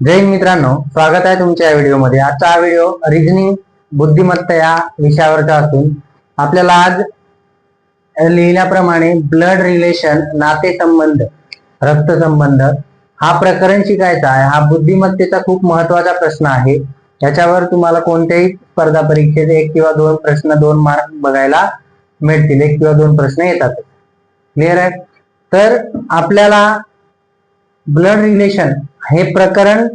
जय हिंद मित्रांनो स्वागत आहे तुमच्या या व्हिडिओमध्ये. आजचा हा व्हिडिओ रिजनिंग बुद्धिमत्ता या विषयावरचा असून आपल्याला आज लिहिल्याप्रमाणे ब्लड रिलेशन नातेसंबंध रक्तसंबंध हा प्रकरण शिकायचा आहे. हा बुद्धिमत्तेचा खूप महत्त्वाचा प्रश्न आहे. याच्यावर तुम्हाला कोणत्याही स्पर्धा परीक्षेत एक किंवा दोन प्रश्न दोन मार्क बघायला मिळतील. एक किंवा दोन प्रश्न येतात. क्लिअर आहे? तर आपल्याला ब्लड रिलेशन हे प्रकरण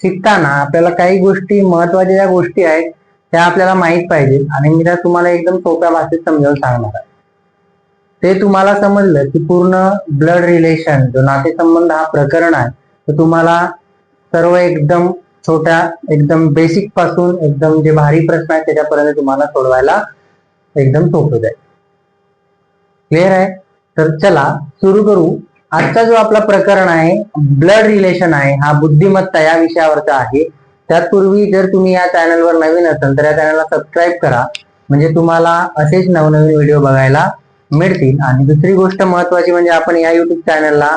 शिकताना आपल्याला काही गोष्टी महत्त्वाच्या ज्या गोष्टी आहेत त्या आपल्याला माहीत पाहिजेत. आणि मी त्या तुम्हाला एकदम सोप्या भाषेत समजावून सांगणार आहे. ते तुम्हाला समजलं की पूर्ण ब्लड रिलेशन जो नातेसंबंध हा प्रकरण आहे तर तुम्हाला सर्व एकदम छोट्या एकदम बेसिकपासून एकदम जे भारी प्रश्न आहेत त्याच्यापर्यंत तुम्हाला सोडवायला एकदम सोपं जाईल. क्लिअर आहे? तर चला सुरू करू. आजचा जो आपला प्रकरण आहे ब्लड रिलेशन आहे हा बुद्धिमत्ता या विषयावरचा आहे. त्यापूर्वी जर तुम्ही या चॅनलवर नवीन असाल तर या चॅनलला सबस्क्राईब करा. म्हणजे तुम्हाला असेच नवनवीन व्हिडिओ बघायला मिळतील. आणि दुसरी गोष्ट महत्वाची म्हणजे आपण या युट्यूब चॅनलला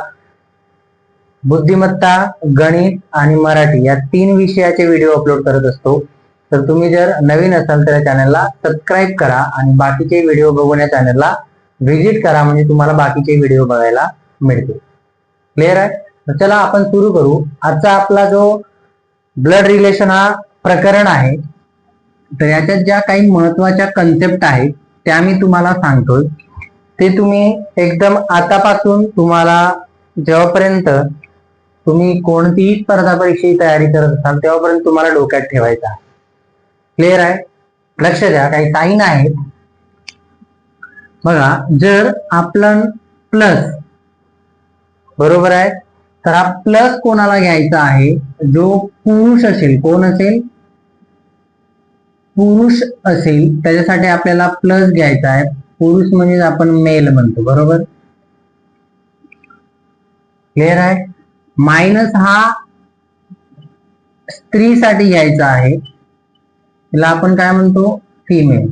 बुद्धिमत्ता गणित आणि मराठी या तीन विषयाचे व्हिडिओ अपलोड करत असतो. तर तुम्ही जर नवीन असाल तर या चॅनलला सबस्क्राईब करा. आणि बाकीचे व्हिडिओ बघून या चॅनलला व्हिजिट करा. म्हणजे तुम्हाला बाकीचे व्हिडिओ बघायला मिळते. क्लिअर आहे? तर चला आपण सुरू करू. आजचा आपला जो ब्लड रिलेशन हा प्रकरण आहे तर याच्यात ज्या काही महत्त्वाच्या कन्सेप्ट आहेत त्या मी तुम्हाला सांगतोय. ते तुम्ही एकदम आतापासून तुम्हाला जेव्हापर्यंत तुम्ही कोणतीही स्पर्धा परीक्षेची तयारी करत असाल तेव्हापर्यंत तुम्हाला डोक्यात ठेवायचा क्लिअर आहे? लक्ष द्या काही साईन आहेत. बघा जर आपण प्लस बरोबर आहे? तर हा प्लस कोणाला घ्यायचा आहे? जो पुरुष असेल. कोण असेल? पुरुष असेल. त्याच्यासाठी आपल्याला प्लस घ्यायचा आहे. पुरुष म्हणजे आपण मेल म्हणतो. बरोबर? क्लिअर आहे? मायनस हा स्त्रीसाठी घ्यायचा आहे. तिला आपण काय म्हणतो? फिमेल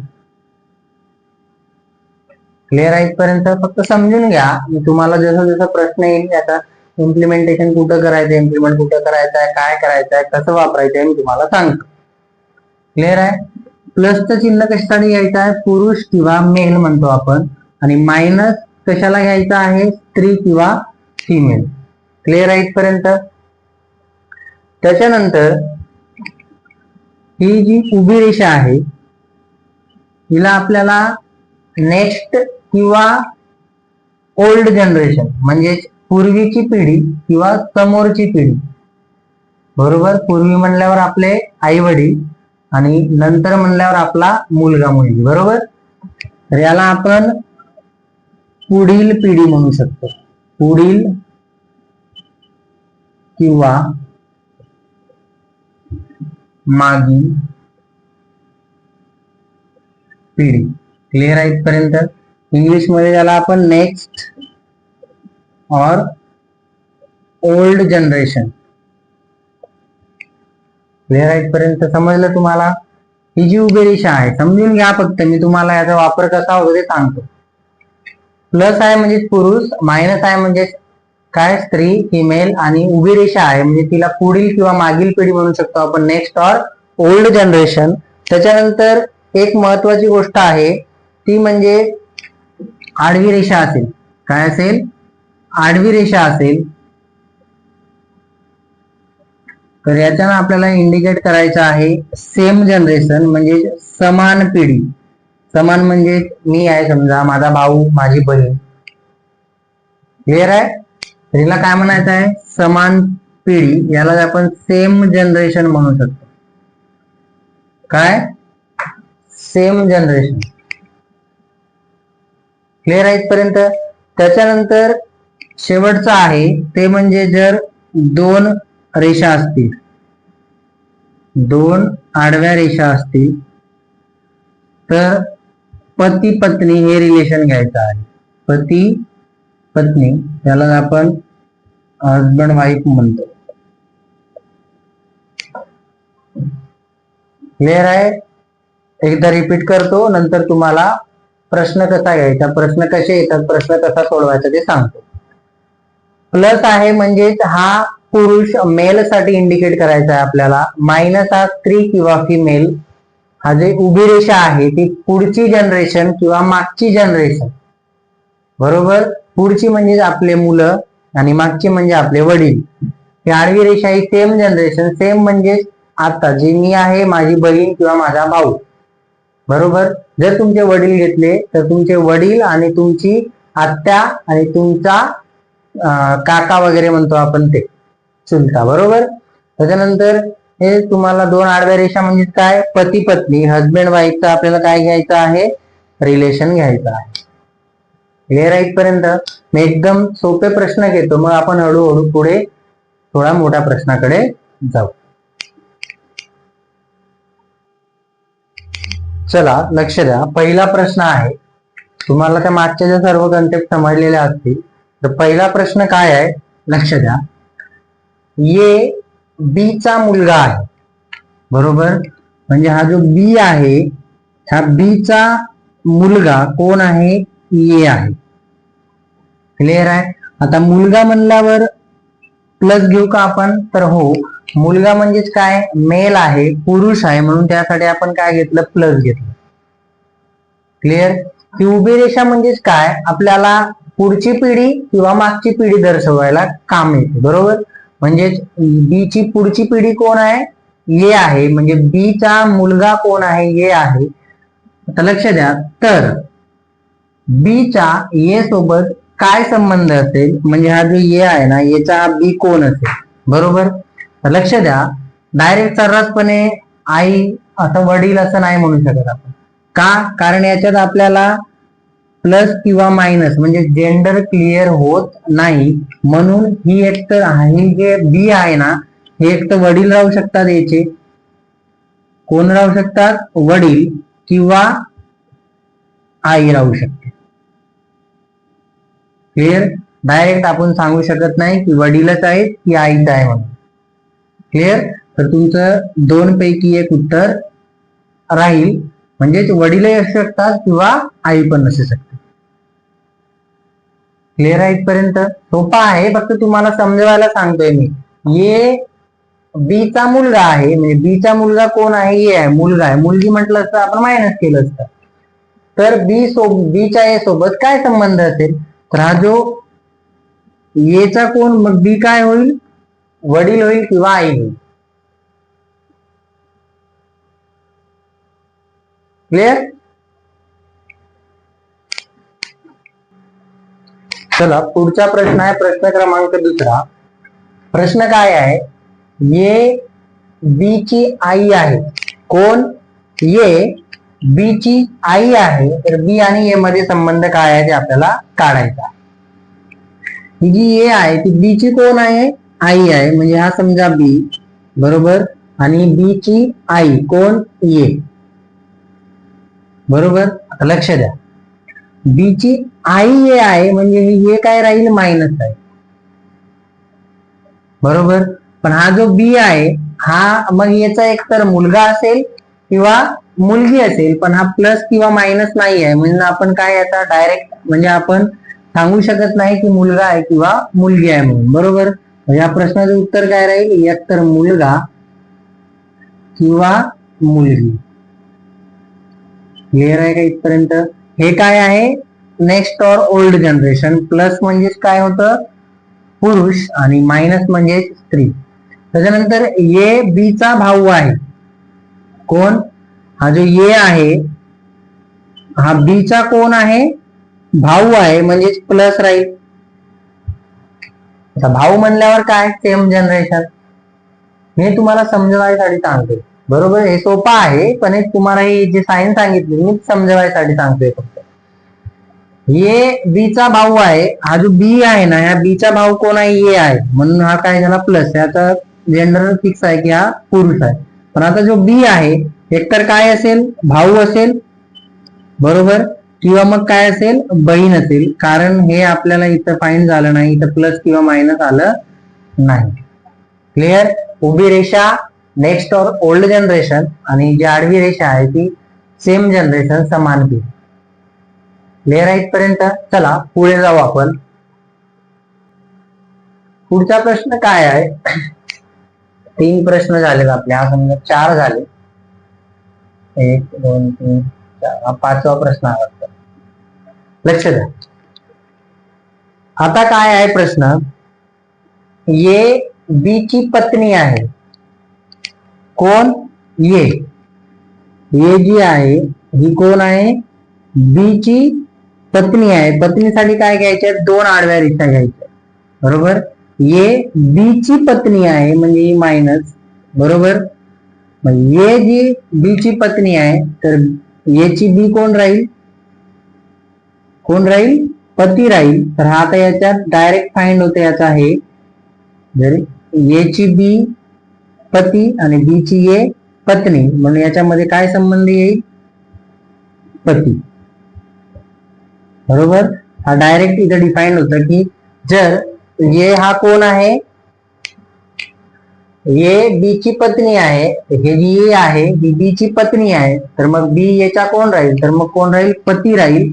क्लिअर आहे पर्यंत फक्त समजून घ्या. तुम्हाला जसं जसं प्रश्न येईल त्याचा इम्प्लिमेंटेशन कुठं करायचं इम्प्लिमेंट कुठं करायचं आहे काय करायचं आहे कसं वापरायचं आहे मी तुम्हाला सांगतो. क्लिअर आहे? प्लसचं चिन्ह कशासाठी घ्यायचं आहे? पुरुष किंवा मेल म्हणतो आपण. आणि मायनस कशाला घ्यायचं आहे? स्त्री किंवा फिमेल क्लिअर आहे पर्यंत त्याच्यानंतर ही जी उभी रेषा आहे हिला आपल्याला नेक्स्ट किंवा ओल्ड जनरेशन म्हणजे पूर्वीची पिढी किंवा समोरची पिढी. बरोबर? पूर्वी म्हणल्यावर आपले आई वडील आणि नंतर म्हणल्यावर आपला मुलगा मुलगी बरोबर? तर याला आपण पुढील पिढी म्हणू शकतो. पुढील किंवा मागील पिढी. क्लिअर आहे इथपर्यंत? इंग्लिशमध्ये त्याला आपण नेक्स्ट और ओल्ड जनरेशन क्लिअर आहे पर्यंत समजलं तुम्हाला? ही जी उभी रेषा आहे समजून घ्या फक्त. मी तुम्हाला याचा वापर कसा होतो ते सांगतो. प्लस आहे म्हणजे पुरुष मायनस आहे म्हणजे काय? स्त्री फिमेल आणि उभी रेषा आहे. म्हणजे तिला पुढील किंवा मागील पिढी म्हणू शकतो आपण. नेक्स्ट ऑर ओल्ड जनरेशन त्याच्यानंतर एक महत्वाची गोष्ट आहे ती म्हणजे आडवी रेषा असेल. काय असेल? आडवी रेषा असेल. तर याच्यानं आपल्याला इंडिकेट करायचं आहे सेम जनरेशन म्हणजे समान पिढी. समान म्हणजे मी आहे समजा माझा भाऊ माझी बहीण. क्लिअर आहे? हिला काय म्हणायचं आहे? समान पिढी. याला आपण सेम जनरेशन म्हणू शकतो. काय? सेम जनरेशन क्लिअर आहे पर्यंत? त्याच्यानंतर शेवटचं आहे ते म्हणजे जर दोन रेषा असतील दोन आडव्या रेषा असतील तर पती पत्नी हे रिलेशन घ्यायचं आहे. पती पत्नी त्याला आपण हजबंड वाईफ म्हणतो. क्लिअर आहे? एकदा रिपीट करतो नंतर तुम्हाला प्रश्न कसा घ्यायचा प्रश्न कसे येतात प्रश्न कसा सोडवायचा ते सांगतो. प्लस आहे म्हणजेच हा पुरुष मेल साठी इंडिकेट करायचा आहे आपल्याला. मायनस हा स्त्री किंवा फिमेल हा जे उभी रेषा आहे ती पुढची जनरेशन किंवा मागची जनरेशन बरोबर? पुढची म्हणजे आपले मुलं आणि मागची म्हणजे आपले वडील. ही आडवी रेषा ही सेम जनरेशन सेम म्हणजे आता. जी मी आहे माझी बहीण किंवा माझा भाऊ. बरोबर? जर तुमचे वडील घेतले तर तुमचे वडील आणि तुमची आत्या आणि तुमचा काका वगैरे म्हणतो आपण ते चुलता बरोबर? त्याच्यानंतर हे तुम्हाला दोन आडव्या रेषा म्हणजे काय? पती पत्नी. हजबंड वाईफचं आपल्याला काय घ्यायचं आहे? रिलेशन घ्यायचं आहे. क्लिअर आहे इथपर्यंत? मी एकदम सोपे प्रश्न घेतो. मग आपण हळूहळू पुढे थोडा मोठ्या प्रश्नाकडे जाऊ. चला लक्ष द्या. पहिला प्रश्न आहे तुम्हाला त्या मागच्या ज्या सर्व कन्सेप्ट समजलेल्या असतील तर पहिला प्रश्न काय आहे? लक्ष द्या. ये बी चा मुलगा आहे. बरोबर? म्हणजे हा जो बी आहे ह्या बी चा मुलगा कोण आहे? ये आहे. क्लिअर आहे? आता मुलगा म्हणल्यावर प्लस घेऊ का आपण? तर हो मुलगा म्हणजेच काय? मेल आहे पुरुष आहे म्हणून त्यासाठी आपण काय घेतलं? प्लस घेतलं. क्लिअर ही उभी रेषा म्हणजेच काय? आपल्याला पुढची पिढी किंवा मागची पिढी दर्शवायला काम येते बरोबर? म्हणजेच बी ची पुढची पिढी कोण आहे? ये आहे. म्हणजे बी चा मुलगा कोण आहे? ये आहे. आता लक्ष द्या. तर बी चा ये सोबत काय संबंध असेल? म्हणजे हा जो ये आहे ना याचा बी कोण असेल? बरोबर? तर लक्ष द्या. डायरेक्ट सर्रासपणे आई असं वडील असं नाही म्हणू शकत आपण. का? कारण याच्यात आपल्याला प्लस किंवा मायनस म्हणजे जेंडर क्लिअर होत नाही. म्हणून ही एक तर ही जे बी आहे ना हे एक तर वडील राहू शकतात याचे. कोण राहू शकतात? वडील किंवा आई राहू शकते. क्लिअर डायरेक्ट आपण सांगू शकत नाही की वडीलच आहेत की आईच आहे म्हणून. क्लिअर तर तुमचं दोन पैकी एक उत्तर राहील. म्हणजेच वडीलही असू शकतात किंवा आई पण असू शकते. क्लिअर आहे इथपर्यंत? सोपा आहे. फक्त तुम्हाला समजवायला सांगतोय मी. ये बी चा मुलगा आहे. म्हणजे बी चा मुलगा कोण आहे? ये आहे. मुलगा आहे. मुलगी म्हटलं असतं आपण मायनस केलं असतं. तर बी सोब बीच्या ए सोबत काय संबंध असेल? तर हा जो येचा कोण मग बी काय होईल? वडील होईल किंवा आई होईल क्लिअर चला पुढचा प्रश्न आहे प्रश्न क्रमांक दुसरा. प्रश्न काय आहे? ये बी ची आई आहे. कोण? ये बी ची आई आहे. तर बी आणि ए मध्ये संबंध काय आहे ते आपल्याला काढायचा ही जी ए आहे ती बी ची कोण आहे? आई आहे. म्हणजे हा समजा बी बरोबर? आणि बी ची आई कोण? ए बरोबर? आता लक्ष द्या. बी ची आई ए आहे म्हणजे हे काय राहील? मायनस आहे. बरोबर? पण हा जो बी आहे हा मग याचा एक तर मुलगा असेल किंवा मुलगी असेल पण हा प्लस किंवा मायनस नाही आहे. म्हणजे आपण काय आता डायरेक्ट म्हणजे आपण सांगू शकत नाही की मुलगा आहे किंवा मुलगी आहे म्हणून. बरोबर? या प्रश्नाचं उत्तर काय राहील? एकतर मुलगा किंवा मुलगी. क्लिअर आहे का इथपर्यंत? हे काय आहे? Next or old generation plus म्हणजेच काय होतं? पुरुष आणि मायनस म्हणजे स्त्री. त्याच्यानंतर ए बी चा भाऊ आहे. कोण? हा जो ए आहे हा बी चा कोण आहे? भाऊ आहे म्हणजेच प्लस राहील आता भाऊ म्हणल्यावर काय? सेम जनरेशन हे तुम्हाला समजवायसाठी सांगतोय बरोबर? हे सोपं आहे पण हे तुम्हाला हे जे सायन्स सांगितले मी समजवायसाठी सांगतोय फक्त. ये बीचा भाऊ आहे. हा जो बी आहे ना ह्या बी चा भाऊ कोण आहे? ए आहे. म्हणून हा काय झाला? प्लस याचा जेंडर फिक्स आहे की हा पुरुष आहे. पण आता जो बी आहे एकतर काय असेल? भाऊ असेल. बरोबर? किंवा मग काय असेल? बहीण असेल. कारण हे आपल्याला इथं फाईन झालं नाही. इथं प्लस किंवा मायनस आलं नाही. क्लिअर उभी रेषा नेक्स्ट ऑर ओल्ड जनरेशन आणि जी आडवी रेषा आहे ती सेम जनरेशन समान पिढी. क्लिअर आहे इथपर्यंत? चला पुढे जाऊ आपण. पुढचा प्रश्न काय आहे? तीन प्रश्न झालेत आपले. हा समजा चार झाले. एक दोन तीन चार. हा पाचवा प्रश्न आला लक्ष द्या. आता काय आहे प्रश्न? ये बी ची पत्नी आहे. कोण? ये ये जी आहे. ही कोण आहे? बी ची पत्नी पत्नीसाठी काय घ्यायच्या दोन आडव्या रेषा घ्यायच्या. बरोबर? ये बी ची पत्नी आहे, म्हणजे ही मायनस बरोबर? ये जी बी ची पत्नी आहे, तर ये ची बी कोण कोण राहील? पती राहील. तर हा आता याच्यात डायरेक्ट फाइंड होते याचा आहे. जर ची बी पती आणि बी ची ए पत्नी. म्हणून याच्यामध्ये काय संबंध येईल? पती. बरोबर? हा डायरेक्ट इथं डिफाईन होतं की जर ये हा कोण आहे? ये बी ची पत्नी आहे. हे जी ए आहे ही बी ची पत्नी आहे. तर मग बी याच्या कोण राहील? तर मग कोण राहील? पती राहील.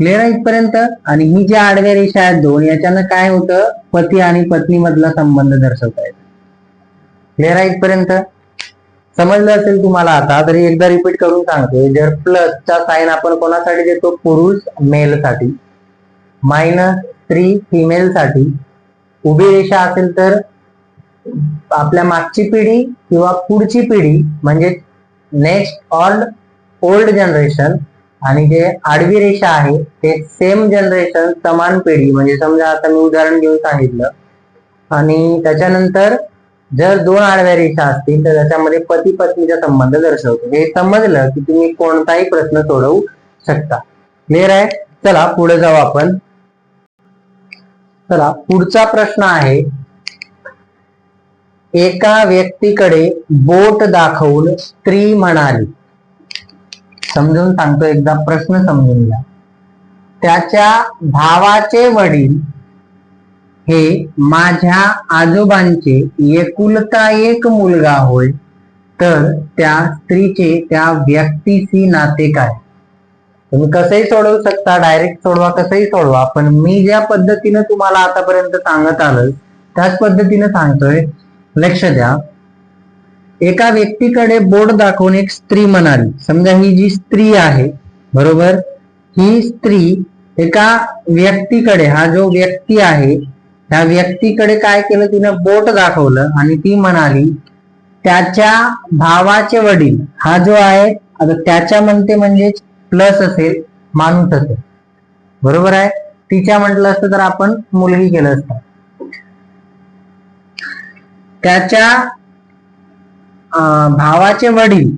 क्लिअर आहे इथपर्यंत. आणि ही जी आडव्या रेषा आहेत दोन याच्यानं काय होतं? पती आणि पत्नी मधला संबंध दर्शवता येतो. क्लिअर आहे इथपर्यंत. समजलं असेल तुम्हाला आता तरी एकदा रिपीट करून सांगतोय. जर प्लसचा साईन आपण कोणासाठी देतो? पुरुष मेल साठी मायनस स्त्री फिमेल साठी उभी रेषा असेल तर आपल्या मागची पिढी किंवा पुढची पिढी म्हणजे नेक्स्ट ऑल्ड ओल्ड जनरेशन आणि जे आडवी रेषा आहे ते सेम जनरेशन समान पिढी म्हणजे समजा आता मी उदाहरण घेऊन सांगितलं. आणि त्याच्यानंतर जर दोन आडव्या रेषा असतील तर त्याच्यामध्ये पती पत्नीचा संबंध दर्शवतो. हे समजलं की तुम्ही कोणताही प्रश्न सोडवू शकता. क्लिअर आहे? चला पुढे जाऊ आपण. चला पुढचा प्रश्न आहे. एका व्यक्तीकडे बोट दाखवून स्त्री म्हणाली. समजून सांगतो एकदा प्रश्न समजून घ्या. त्याच्या भावाचे वडील हे माझ्या आजोबांचे एकुलता एक मुलगा होय तर त्या स्त्रीचे त्या व्यक्तीशी नाते काय तुम्ही कसंही सोडवू शकता डायरेक्ट सोडवा कसंही सोडवा पण मी ज्या पद्धतीनं तुम्हाला आतापर्यंत सांगत आलोय त्याच पद्धतीनं सांगतोय लक्ष द्या. एका व्यक्तीकडे बोट दाखवून एक स्त्री म्हणाली समजा ही जी स्त्री आहे बरोबर? ही स्त्री एका व्यक्तीकडे हा जो व्यक्ती आहे त्या व्यक्तीकडे काय केलं? तिनं बोट दाखवलं आणि ती म्हणाली त्याच्या भावाचे वडील हा जो आहे आता त्याच्या म्हणते म्हणजे प्लस असेल माणूस असेल. बरोबर आहे? तिच्या म्हटलं असतं तर आपण मुलगी केलं असतं. त्याच्या भावाचे वडील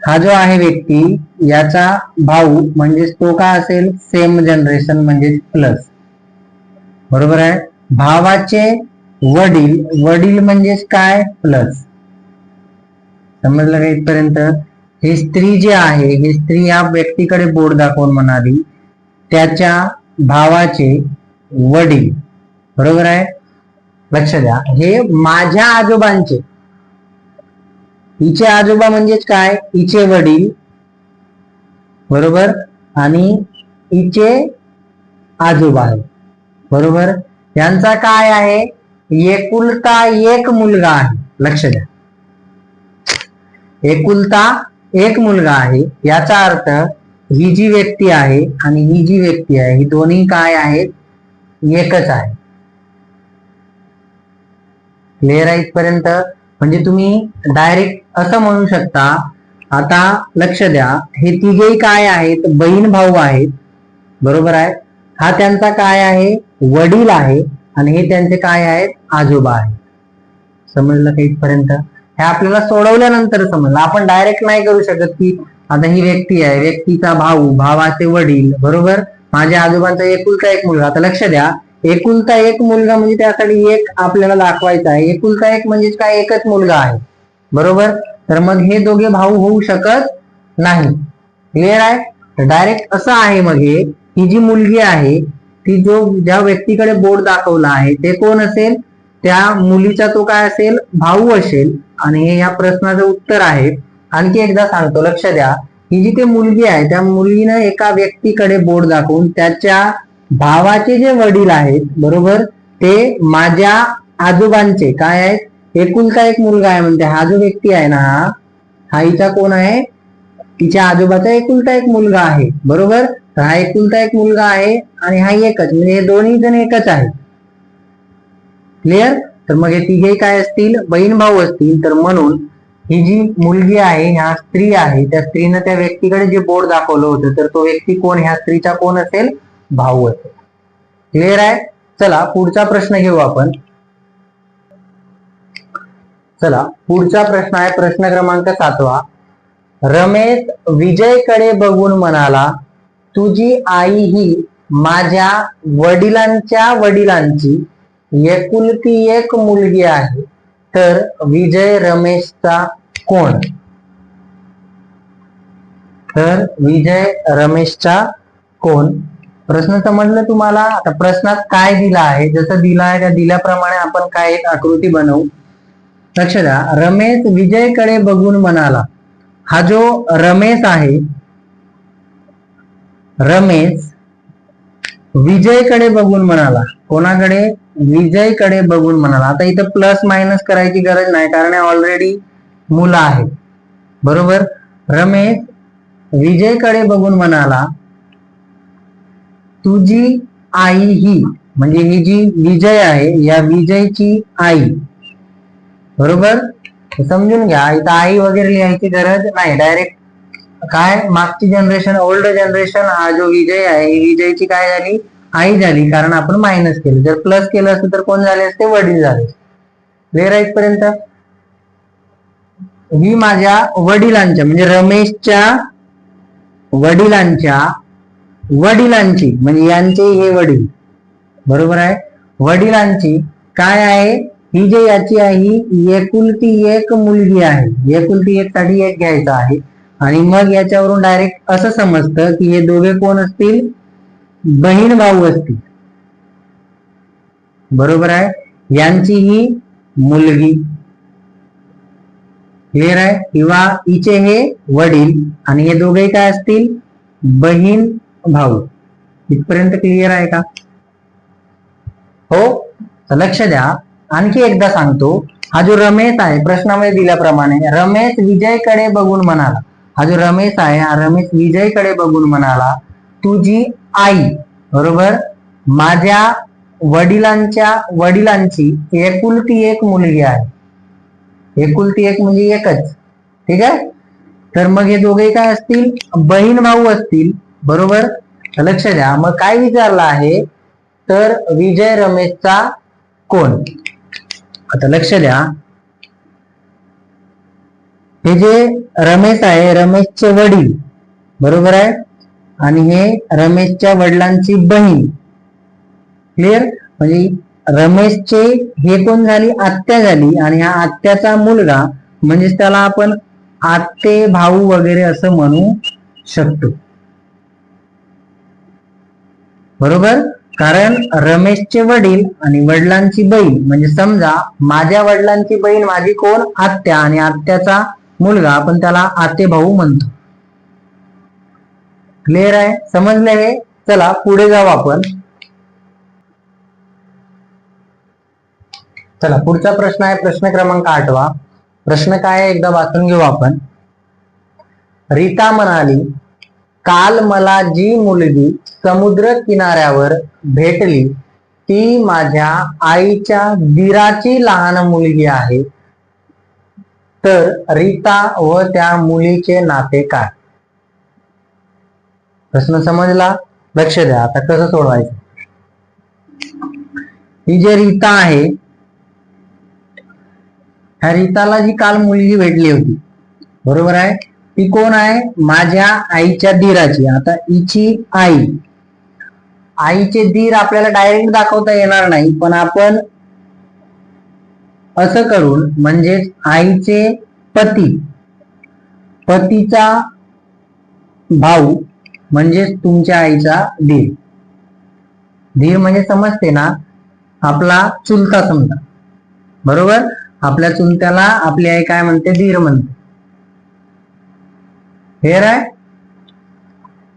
हा जो आहे व्यक्ती याचा भाऊ म्हणजेच तो का असेल? सेम जनरेशन म्हणजे प्लस बरोबर आहे? भावाचे वडील वडील म्हणजेच काय? प्लस समजलं का इथपर्यंत? हे स्त्री जे आहे हे स्त्री या व्यक्तीकडे बोर्ड दाखवून म्हणाली त्याच्या भावाचे वडील. बरोबर आहे? लक्ष द्या. हे माझ्या आजोबांचे हिचे आजोबा म्हणजेच काय? हिचे वडील. बरोबर? आणि हिचे आजोबा आहे बरोबर? यांचा काय आहे? एकुलता एक मुलगा आहे. लक्ष द्या. एकुलता एक मुलगा आहे. याचा अर्थ ही जी व्यक्ती आहे आणि ही जी व्यक्ती आहे ही दोन्ही काय आहेत? एकच आहे. क्लिअर आहे इथपर्यंत? म्हणजे तुम्ही डायरेक्ट असं म्हणू शकता आता लक्ष द्या हे तिघेही काय आहेत? बहीण भाऊ आहेत. बरोबर आहे? हा त्यांचा काय आहे? वडील आहे. आणि हे त्यांचे काय आहेत? आजोबा आहेत. समजलं का इथपर्यंत? हे आपल्याला सोडवल्यानंतर समजलं. आपण डायरेक्ट नाही करू शकत की आता ही व्यक्ती आहे. व्यक्तीचा भाऊ भावाचे वडील. बरोबर? माझ्या आजोबांचा एकुलता एक मुलगा. आता लक्ष द्या. एकुलता एक मुलगा म्हणजे त्यासाठी एक आपल्याला दाखवायचा आहे. एकुलता एक म्हणजे काय? एकच मुलगा आहे. बरोबर? तर मग हे दोघे भाऊ होऊ शकत नाही. क्लिअर आहे? डायरेक्ट असं आहे मग हे ही जी मुलगी आहे ती जो ज्या व्यक्तीकडे बोर्ड दाखवला आहे ते कोण असेल? त्या मुलीचा तो काय असेल? भाऊ असेल. आणि हे या प्रश्नाचं उत्तर आहे. आणखी एकदा सांगतो लक्ष द्या. ही जी ते मुलगी आहे त्या मुलीनं एका व्यक्तीकडे बोर्ड दाखवून त्याच्या भावाचे जे वडील आहेत बरोबर? ते माझ्या आजोबांचे. काय आहेत? एकुलता एक मुलगा आहे? म्हणते हा जो व्यक्ती आहे ना हा हा हिचा कोण आहे? तिच्या आजोबाचा एकुलता एक मुलगा आहे? बरोबर? हा एकुलता एक मुलगा आहे आणि हा एकच. म्हणजे हे दोन्ही जण एकच आहे क्लिअर तर मग हे तिघे काय असतील? बहीण भाऊ असतील. तर म्हणून ही जी मुलगी आहे ह्या स्त्री आहे त्या स्त्रीनं त्या व्यक्तीकडे जे बोर्ड दाखवलं होतं तर तो व्यक्ती कोण? ह्या स्त्रीचा कोण असेल? भाऊ होतो. क्लिअर आहे? चला पुढचा प्रश्न घेऊ आपण. चला पुढचा प्रश्न आहे प्रश्न क्रमांक सातवा. रमेश विजयकडे बघून म्हणाला तुझी आई ही माझ्या वडिलांच्या वडिलांची एकुलती एक मुलगी आहे. तर विजय रमेशचा कोण? तर विजय रमेशचा कोण? प्रश्न समजलं तुम्हाला आता प्रश्नात काय दिला आहे? जसं दिला आहे त्या दिल्याप्रमाणे आपण काय एक आकृती बनवू. लक्ष द्या. रमेश विजयकडे बघून म्हणाला हा जो रमेश आहे रमेश विजयकडे बघून म्हणाला. कोणाकडे? विजयकडे बघून म्हणाला. आता इथं प्लस मायनस करायची गरज नाही कारण ऑलरेडी मुलं आहे बरोबर? रमेश विजयकडे बघून म्हणाला तुझी आई ही म्हणजे ही जी विजय आहे या विजयची आई. बरोबर? समजून घ्या इथं आई वगैरे लिहायची गरज नाही. डायरेक्ट काय? मागची जनरेशन ओल्ड जनरेशन हा जो विजय आहे ही विजयची काय झाली? आई झाली कारण आपण मायनस केलं. जर प्लस केलं असतं तर कोण झाले असते? वडील झाले क्लिअर आहे इथपर्यंत? ही माझ्या वडिलांच्या म्हणजे रमेशच्या वडिलांच्या वडिलांची म्हणजे यांचे हे वडील. बरोबर आहे? वडिलांची काय आहे? ही जे याची आहे ही एकुलती एक मुलगी आहे. एकुलती एक साठी एक घ्यायचा आहे. आणि मग याच्यावरून डायरेक्ट असं समजतं की हे दोघे कोण असतील? बहीण भाऊ असतील. बरोबर आहे? यांची ही मुलगी. क्लिअर आहे? किंवा हिचे हे वडील. आणि हे दोघे काय असतील? बहीण भाऊ. इथपर्यंत क्लिअर आहे का? हो लक्ष द्या. आणखी एकदा सांगतो. हा जो रमेश आहे प्रश्नामध्ये दिल्याप्रमाणे रमेश विजयकडे बघून म्हणाला. हा जो रमेश आहे हा रमेश विजयकडे बघून म्हणाला तुझी आई बरोबर? माझ्या वडिलांच्या वडिलांची एकुलती एक मुलगी आहे. एकुलती एक म्हणजे एकच. ठीक आहे? तर मग हे दोघे काय असतील? बहीण भाऊ असतील. बरोबर? लक्ष द्या. मग काय विचारलं आहे? तर विजय रमेशचा कोण? आता लक्ष द्या. हे जे रमेश आहे रमेशचे वडील बरोबर आहे? आणि हे रमेशच्या वडिलांची बहीण. क्लिअर म्हणजे रमेशचे हे कोण झाली? आत्या झाली. आणि हा आत्याचा मुलगा म्हणजेच त्याला आपण आत्ते भाऊ वगैरे असं म्हणू शकतो. बरोबर? कारण रमेशचे वडील आणि वडिलांची बहीण म्हणजे समजा माझ्या वडिलांची बहीण माझी कोण? आत्या. आणि आत्याचा मुलगा आपण त्याला आते भाऊ म्हणतो. क्लिअर आहे? समजले हे? चला पुढे जाऊ आपण. चला पुढचा प्रश्न आहे प्रश्न क्रमांक आठवा. प्रश्न काय एकदा वाचून घेऊ आपण. रीता म्हणाली काल मला जी मुलगी समुद्र किनाऱ्यावर भेटली ती माझ्या आईच्या दिराची लहान मुलगी आहे. तर रीता व त्या मुलीचे नाते काय? प्रश्न समजला? लक्ष द्या आता कसं सोडवायचं? ही जे रीता आहे ह्या रीताला जी काल मुलगी भेटली होती बरोबर आहे? ती कोण आहे? माझ्या आईच्या दीराची. आता इची आई. आईचे दीर आपल्याला डायरेक्ट दाखवता येणार नाही पण आपण असं करून म्हणजे आईचे पती पतीचा भाऊ म्हणजेच तुमच्या आईचा धीर धीर म्हणजे समजते ना आपला चुलता समजा. बरोबर? आपल्या चुलत्याला आपली आई काय म्हणते? धीर म्हणते. हेर आहे.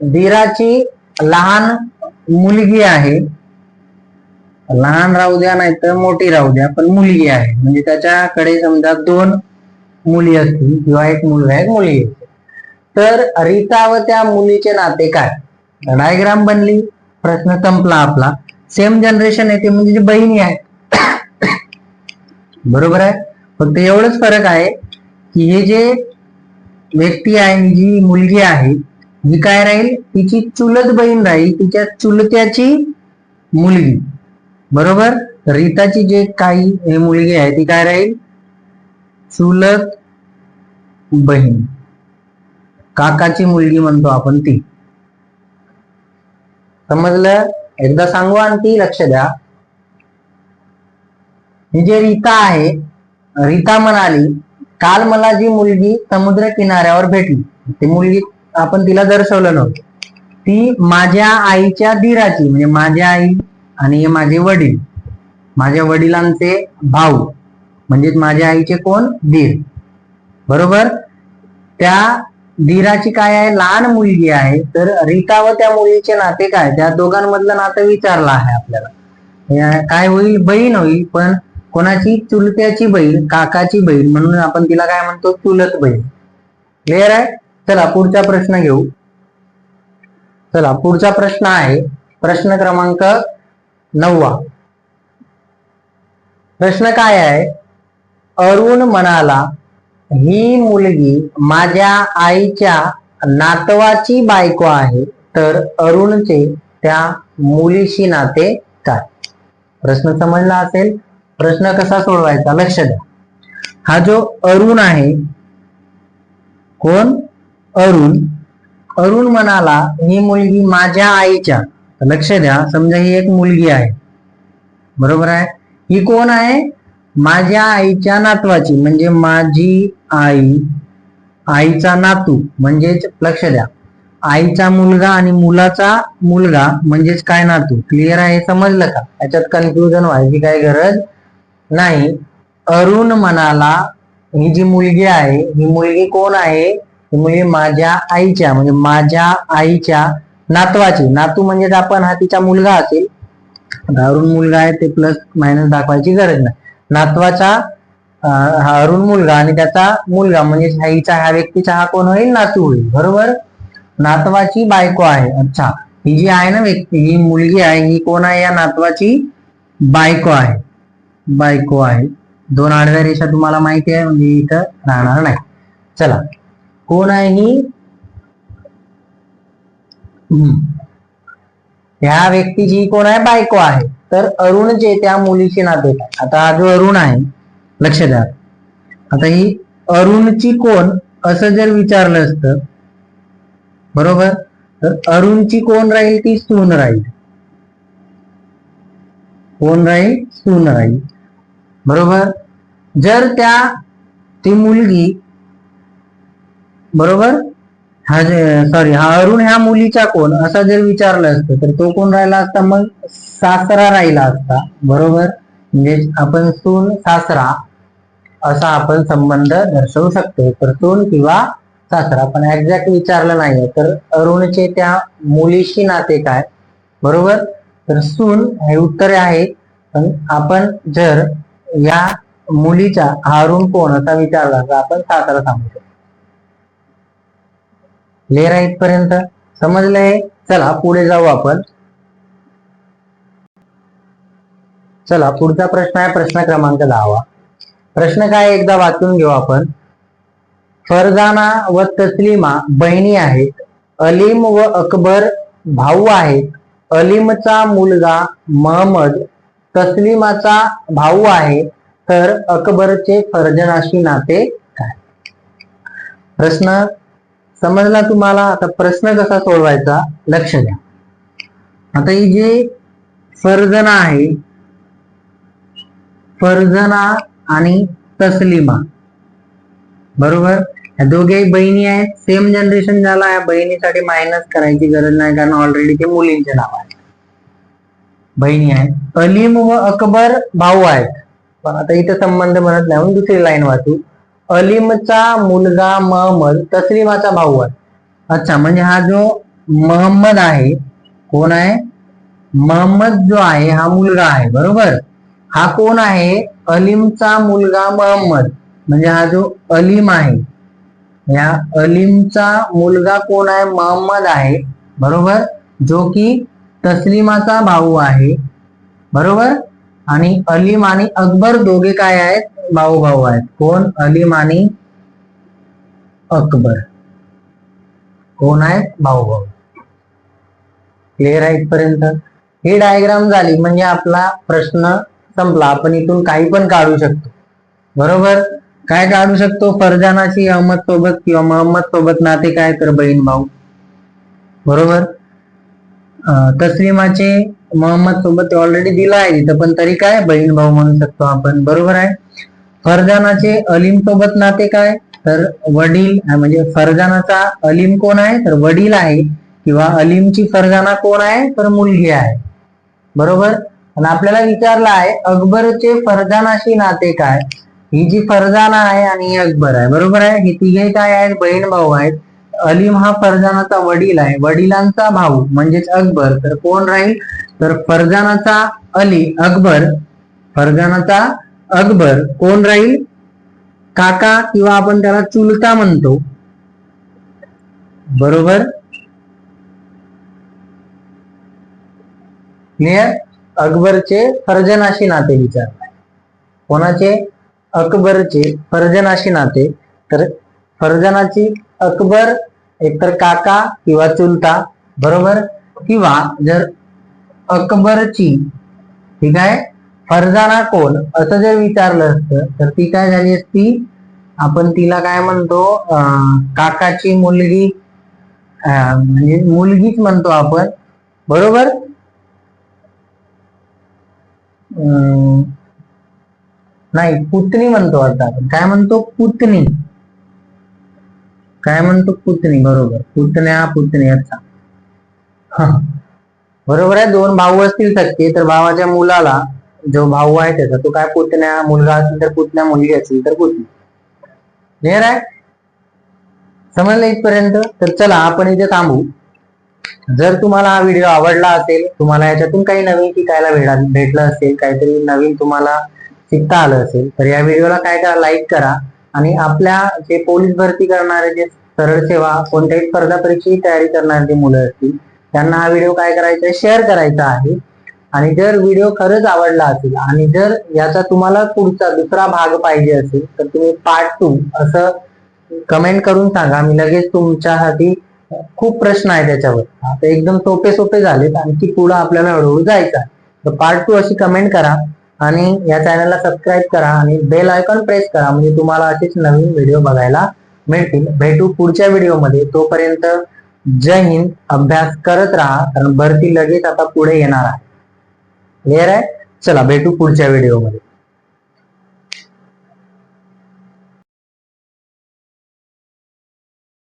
धीराची लहान मुलगी आहे. लहान राहू द्या नाही तर मोठी राहू द्या पण मुलगी आहे. म्हणजे त्याच्याकडे समजा दोन मुली असतील किंवा एक मुलगा एक मुलगी तर रीता व त्या मुलीचे नाते काय? डायग्राम बनली. प्रश्न संपला आपला. सेम जनरेशन येते म्हणजे जी बहिणी आहे. बरोबर आहे? फक्त एवढंच फरक आहे की हे जे व्यक्ती आहे जी मुलगी आहे जी काय राहील? तिची चुलत बहीण राहील तिच्या चुलत्याची मुलगी. बरोबर? रीताची जे काही हे मुलगी आहे ती काय राहील? चुलत बहीण. काकाची मुलगी म्हणतो आपण ती. समजलं? एकदा सांगू आणखी लक्ष द्या. ही जे रीता आहे रीता म्हणाली काल मला जी मुलगी समुद्र किनाऱ्यावर भेटली ती मुलगी आपण तिला दर्शवलं नव्हतं ती माझ्या आईच्या धीराची म्हणजे माझ्या आई आणि हे माझे वडील. माझ्या वडिलांचे भाऊ म्हणजेच माझ्या आईचे कोण? दीर. बरोबर? त्या दीराची काय आहे? लहान मुलगी आहे. तर रीता व त्या मुलीचे नाते काय? त्या दोघांमधलं नातं विचारलं आहे आपल्याला. काय होईल? बहीण होईल. पण कोणाची? चुलत्याची बहीण काकाची बहीण म्हणून आपण तिला काय म्हणतो? चुलत बहीण. क्लिअर आहे? चला पुढचा प्रश्न घेऊ. चला पुढचा प्रश्न आहे. प्रश्न क्रमांक नववा. प्रश्न काय आहे? अरुण म्हणाला ही मुलगी माझ्या आईच्या नातवाची बायको आहे तर अरुणचे त्या मुलीशी नाते काय? प्रश्न समजला असेल? प्रश्न कसा सोडवायचा? लक्ष द्या. हा जो अरुण आहे कोण? अरुण. अरुण म्हणाला ही मुलगी माझ्या आईच्या. लक्ष द्या समजा ही एक मुलगी आहे. बरोबर आहे? ही कोण आहे? माझ्या आईच्या नातवाची म्हणजे माझी आई आईचा नातू म्हणजेच लक्ष द्या. आईचा मुलगा आणि मुलाचा मुलगा म्हणजेच काय नातू? क्लिअर आहे? समजलं का? याच्यात कन्फ्युजन व्हायची काय गरज नाही अरुण म्हणाला ही जी मुलगी आहे ही मुलगी कोण आहे? ही मुलगी माझ्या आईच्या म्हणजे माझ्या आईच्या नातवाची. नातू म्हणजेच आपण हा तिचा मुलगा असेल. अरुण मुलगा आहे ते प्लस मायनस दाखवायची गरज नाही. नातवाचा हा अरुण मुलगा आणि त्याचा मुलगा म्हणजे आईचा ह्या व्यक्तीचा हा कोण होईल? नातू होईल. बरोबर? नातवाची बायको आहे. अच्छा. ही जी आहे ना व्यक्ती ही मुलगी आहे ही कोण आहे? या नातवाची बायको आहे. बायको आहे. दोन आडव्या रेषा तुम्हाला माहिती आहे म्हणजे इथं राहणार नाही. चला. कोण आहे ही? ह्या व्यक्तीची कोण आहे? बायको आहे. तर अरुणचे त्या मुलीचे नाते आता हा जो अरुण आहे लक्ष द्या. आता ही अरुणची कोण असं जर विचारलं असतं बरोबर? तर अरुणची कोण राहील? ती सून राहील. कोण राहील? सून राहील. बरोबर? जर त्या ती मुलगी बरोबर? हा सॉरी हा अरुण ह्या मुलीचा कोण? असा जर विचारलं असतं तर तो कोण राहिला असता? मग सासरा राहिला असता बरोबर? म्हणजे आपण सून सासरा असा आपण संबंध दर्शवू शकतो. तर सून किंवा सासरा पण एक्झॅक्ट विचारलं नाहीये. तर अरुणचे त्या मुलीशी नाते काय? बरोबर? तर सून हे उत्तर आहे पण आपण जर या मुलीचा हारून अरुण कोण असा विचारला तर आपण सातारा सांगू शकतो. क्लिअर आहे इथपर्यंत समजलंय? चला पुढे जाऊ आपण. चला पुढचा प्रश्न आहे प्रश्न क्रमांक दहावा. प्रश्न काय एकदा वाचून घेऊ आपण. फरजाना व तस्लिमा बहिणी आहेत. अलीम व अकबर भाऊ आहेत. अलीमचा मुलगा महमद तस्लिमाचा भाऊ आहे तर अकबरचे फर्जनाशी नाते काय? प्रश्न समजला तुम्हाला? आता प्रश्न कसा सोडवायचा? लक्ष द्या. आता ही जी फर्जना आहे फर्जना आणि तस्लिमा बरोबर? या दोघेही बहिणी आहेत. सेम जनरेशन झाला या बहिणीसाठी मायनस करायची गरज नाही कारण ऑलरेडी ते मुलींचे नाव आहे. बहिणी आहेत. अलीम व अकबर भाऊ आहेत. पण आता इथे संबंध म्हणत नाही म्हणून दुसरी लाईन वाचू. अलीमचा मुलगा महमद तस्लिमाचा भाऊ आहे. अच्छा म्हणजे हा जो महम्मद आहे कोण आहे? महम्मद जो आहे हा मुलगा आहे बरोबर? हा कोण आहे? अलीमचा मुलगा मोहम्मद म्हणजे हा जो अलीम आहे. या अलीमचा मुलगा कोण आहे? मोहम्मद आहे. बरोबर? जो की तस्लिमाचा भाऊ आहे. बरोबर? आणि अलीम आणि अकबर दोघे काय आहेत? भाऊ भाऊ आहेत. कोण? अलीम आणि अकबर. कोण आहेत? भाऊ भाऊ. क्लिअर आहे इथपर्यंत? ही डायग्राम झाली म्हणजे आपला प्रश्न संपला. आपण इथून काही पण काढू शकतो. बरोबर? काय काढू शकतो? फरजानाची अहमद सोबत किंवा मोहम्मद सोबत नाते काय? तर बहीण भाऊ. बरोबर? तस्लिमाचे मोहम्मद सोबत ऑलरेडी दिला आहे तिथं पण तरी काय बहीण भाऊ म्हणू शकतो आपण. बरोबर आहे? फरजानाचे अलीम सोबत नाते काय? तर वडील म्हणजे फरजानाचा अलीम कोण आहे? तर वडील आहे. किंवा अलीमची फरजाना कोण आहे? तर मुलगी आहे. बरोबर? आणि आपल्याला विचारलं आहे अकबरचे फरजानाशी नाते काय? ही जी फरजाना आहे आणि अकबर आहे. बरोबर आहे? हे तिघे काय आहेत? बहीण भाऊ आहेत. अलीम हा फरजानाचा वडील आहे. वडिलांचा भाऊ म्हणजेच अकबर. तर कोण राहील? तर फरजानाचा अली अकबर. फरजानाचा अकबर. कोण राहील? काका किंवा आपण त्याला चुलता म्हणतो. बरोबर? क्लिअर अकबरचे फर्जनाशी नाते विचारले कोणाचे? अकबरचे फर्जनाशी नाते. तर फरजानाची अकबर एकतर काका किंवा चुलता बरोबर? किंवा जर अकबरची ठीक आहे? फरजाना कोण? असं जर विचारलं असतं तर ती काय झाली असती? आपण तिला काय म्हणतो? अं, काकाची मुलगी अं, म्हणजे मुलगीच म्हणतो आपण बरोबर? अं, नाही पुतणी म्हणतो आता आपण. काय म्हणतो? पुतणी. काय म्हणतो? पुतणी बरोबर. पुतण्या पुतणी अच्छा. बरोबर आहे दोन भाऊ असतील सक्के तर भावाच्या मुलाला जो भाऊ आहे त्याचा तो काय पुतण्या मुलगा असेल तर पुतण्या मुलगी असेल तर पुतणी. क्लिअर आहे? समजलं इथपर्यंत? तर चला आपण इथे थांबू. जर तुम्हाला हा व्हिडिओ आवडला असेल तुम्हाला याच्यातून काही नवीन शिकायला भेटा भेटलं असेल काहीतरी नवीन तुम्हाला शिकता आलं असेल तर या व्हिडिओला काय करा लाईक करा. आणि आपल्या जे पोलीस भरती करणारे जे सरळ सेवा कोणत्याही स्पर्धा परीक्षेची तयारी करणारे जे मुलं असतील त्यांना हा व्हिडिओ काय करायचा आहे शेअर करायचा आहे. आणि जर व्हिडिओ खरंच आवडला असेल आणि जर याचा तुम्हाला पुढचा दुसरा भाग पाहिजे असेल तर तुम्ही पार्ट टू असं कमेंट करून सांगा. मी लगेच तुमच्यासाठी खूप प्रश्न आहे त्याच्यावर. आता एकदम सोपे सोपे झालेत. आणखी पुढं आपल्याला हळूहळू जायचं तर पार्ट टू अशी कमेंट करा. आणि या चॅनलला सबस्क्राईब करा आणि बेल आयकॉन प्रेस करा. म्हणजे तुम्हाला असेच नवीन व्हिडिओ बघायला मिळतील. भेटू पुढच्या व्हिडिओमध्ये तोपर्यंत जय हिंद. अभ्यास करत राहा. कारण भरती लगेच आता पुढे येणार आहे. क्लिअर आहे? चला भेटू पुढच्या व्हिडिओमध्ये